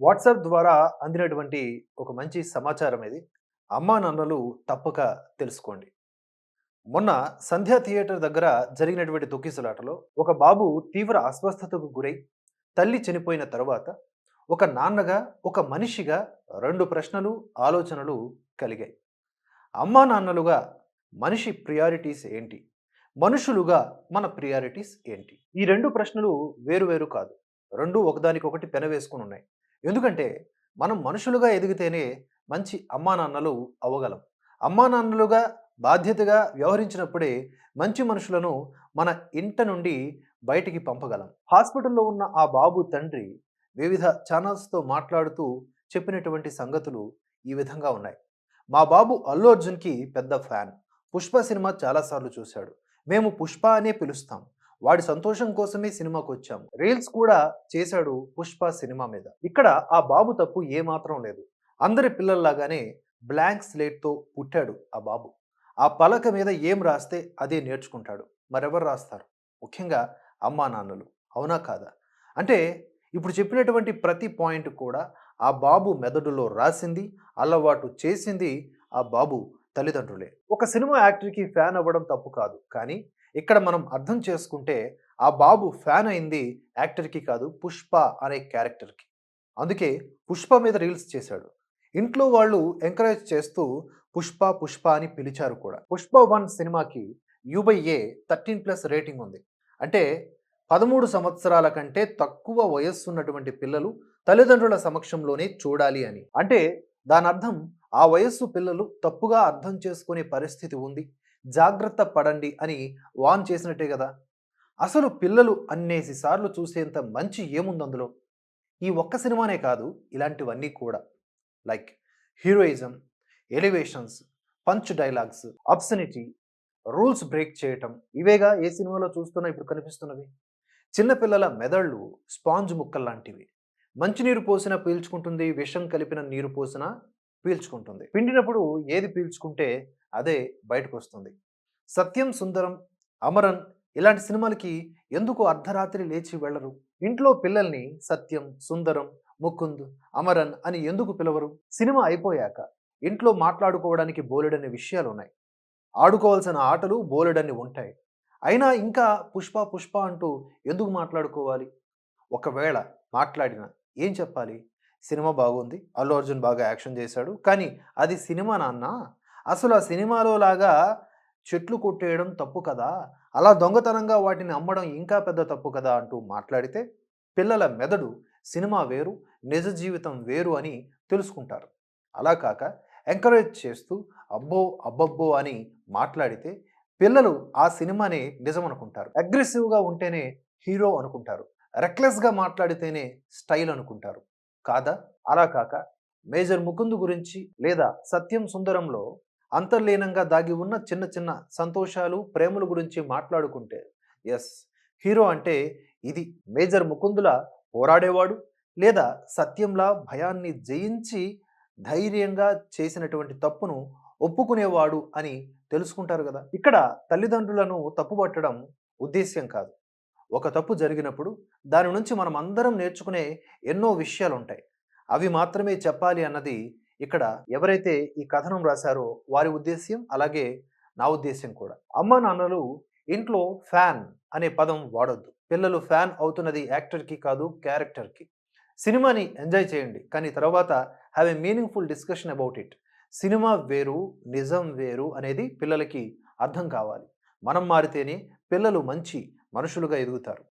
WhatsApp ద్వారా అందినటువంటి ఒక మంచి సమాచారం ఇది. అమ్మా నాన్నలు తప్పక తెలుసుకోండి. మొన్న సంధ్యా థియేటర్ దగ్గర జరిగినటువంటి తొక్కిసలాటలో ఒక బాబు తీవ్ర అస్వస్థతకు గురై తల్లి చనిపోయిన తరువాత ఒక నాన్నగా ఒక మనిషిగా రెండు ప్రశ్నలు ఆలోచనలు కలిగాయి. అమ్మా నాన్నలుగా మనిషి ప్రియారిటీస్ ఏంటి? మనుషులుగా మన ప్రియారిటీస్ ఏంటి? ఈ రెండు ప్రశ్నలు వేరు కాదు. రెండు ఒకదానికొకటి పెనవేసుకుని ఉన్నాయి. ఎందుకంటే మనం మనుషులుగా ఎదిగితేనే మంచి అమ్మా నాన్నలు అవ్వగలం. అమ్మా నాన్నలుగా బాధ్యతగా వ్యవహరించినప్పుడే మంచి మనుషులను మన ఇంట నుండి బయటికి పంపగలం. హాస్పిటల్లో ఉన్న ఆ బాబు తండ్రి వివిధ ఛానల్స్తో మాట్లాడుతూ చెప్పినటువంటి సంగతులు ఈ విధంగా ఉన్నాయి. మా బాబు అల్లు అర్జున్కి పెద్ద ఫ్యాన్. పుష్ప సినిమా చాలాసార్లు చూశాడు. మేము పుష్ప అనే పిలుస్తాం. వాడి సంతోషం కోసమే సినిమాకి వచ్చాము రీల్స్ కూడా చేశాడు పుష్ప సినిమా మీద. ఇక్కడ ఆ బాబు తప్పు ఏమాత్రం లేదు. అందరి పిల్లల్లాగానే బ్లాంక్ స్లేట్తో పుట్టాడు ఆ బాబు. ఆ పలక మీద ఏం రాస్తే అదే నేర్చుకుంటాడు. మరెవరు రాస్తారు? ముఖ్యంగా అమ్మా నాన్నలు. అవునా కాదా? అంటే ఇప్పుడు చెప్పినటువంటి ప్రతి పాయింట్ కూడా ఆ బాబు మెదడులో రాసింది అలవాటు చేసింది ఆ బాబు తల్లిదండ్రులే. ఒక సినిమా యాక్టర్కి ఫ్యాన్ అవ్వడం తప్పు కాదు. కానీ ఇక్కడ మనం అర్థం చేసుకుంటే ఆ బాబు ఫ్యాన్ అయింది యాక్టర్కి కాదు పుష్ప అనే క్యారెక్టర్కి అందుకే పుష్ప మీద రీల్స్ చేశాడు. ఇంట్లో వాళ్ళు ఎంకరేజ్ చేస్తూ పుష్ప పుష్ప అని పిలిచారు కూడా. పుష్ప వన్ సినిమాకి U by A thirteen plus rating ఉంది. అంటే పదమూడు సంవత్సరాల కంటే తక్కువ వయస్సు ఉన్నటువంటి పిల్లలు తల్లిదండ్రుల సమక్షంలోనే చూడాలి అని. అంటే దాని అర్థం ఆ వయస్సు పిల్లలు తప్పుగా అర్థం చేసుకునే పరిస్థితి ఉంది. జాగ్రత్త పడండి అని వాన్ చేసినట్టే కదా. అసలు పిల్లలు అన్నేసి సార్లు చూసేంత మంచి ఏముంది అందులో? ఈ ఒక్క సినిమానే కాదు ఇలాంటివన్నీ కూడా. Like heroism elevations punch dialogues obscenity rules break చేయటం ఇవేగా ఏ సినిమాలో చూస్తున్నా ఇప్పుడు కనిపిస్తున్నవి? చిన్నపిల్లల మెదళ్ళు స్పాంజ్ ముక్కల్లాంటివి. మంచినీరు పోసినా పీల్చుకుంటుంది విషం కలిపిన నీరు పోసినా పీల్చుకుంటుంది. పిండినప్పుడు ఏది పీల్చుకుంటే అదే బయటకు వస్తుంది సత్యం సుందరం అమరన్ ఇలాంటి సినిమాలకి ఎందుకు అర్ధరాత్రి లేచి వెళ్ళరు? ఇంట్లో పిల్లల్ని సత్యం సుందరం ముకుంద్ అమరన్ అని ఎందుకు పిలవరు? సినిమా అయిపోయాక ఇంట్లో మాట్లాడుకోవడానికి బోలెడని విషయాలు ఉన్నాయి ఆడుకోవాల్సిన ఆటలు బోలెడన్ని ఉంటాయి. అయినా ఇంకా పుష్ప పుష్ప అంటూ ఎందుకు మాట్లాడుకోవాలి? ఒకవేళ మాట్లాడినా ఏం చెప్పాలి? సినిమా బాగుంది. అల్లు అర్జున్ బాగా యాక్షన్ చేశాడు. కానీ అది సినిమా నాన్న. అసలు ఆ సినిమాలో లాగా చెట్లు కొట్టేయడం తప్పు కదా. అలా దొంగతనంగా వాటిని అమ్మడం ఇంకా పెద్ద తప్పు కదా అంటూ మాట్లాడితే పిల్లల మెదడు సినిమా వేరు నిజ జీవితం వేరు అని తెలుసుకుంటారు. అలా కాక ఎంకరేజ్ చేస్తూ అబ్బో అబ్బబ్బో అని మాట్లాడితే పిల్లలు ఆ సినిమానే నిజం అనుకుంటారు అగ్రెసివ్గా ఉంటేనే హీరో అనుకుంటారు. రెక్లెస్గా మాట్లాడితేనే స్టైల్ అనుకుంటారు. కాదా? అలా కాక మేజర్ ముకుందు గురించి లేదా సత్యం సుందరంలో అంతర్లీనంగా దాగి ఉన్న చిన్న చిన్న సంతోషాలు ప్రేమల గురించి మాట్లాడుకుంటే ఎస్ హీరో అంటే ఇది మేజర్ ముకుందుల పోరాడేవాడు లేదా సత్యంలా భయాన్ని జయించి ధైర్యంగా చేసినటువంటి తప్పును ఒప్పుకునేవాడు అని తెలుసుకుంటారు కదా. ఇక్కడ తల్లిదండ్రులను తప్పుపట్టడం ఉద్దేశ్యం కాదు. ఒక తప్పు జరిగినప్పుడు దాని నుంచి మనం అందరం నేర్చుకునే ఎన్నో విషయాలు ఉంటాయి అవి మాత్రమే చెప్పాలి అన్నది ఇక్కడ ఎవరైతే ఈ కథనం రాశారో వారి ఉద్దేశ్యం అలాగే నా ఉద్దేశ్యం కూడా. అమ్మ నాన్నలు ఇంట్లో ఫ్యాన్ అనే పదం వాడొద్దు. పిల్లలు ఫ్యాన్ అవుతున్నది యాక్టర్కి కాదు క్యారెక్టర్కి. సినిమాని ఎంజాయ్ చేయండి కానీ తర్వాత have a meaningful discussion about it. Cinema వేరు నిజం వేరు అనేది పిల్లలకి అర్థం కావాలి. మనం మారితేనే పిల్లలు మంచి మనుషులుగా ఎదుగుతారు.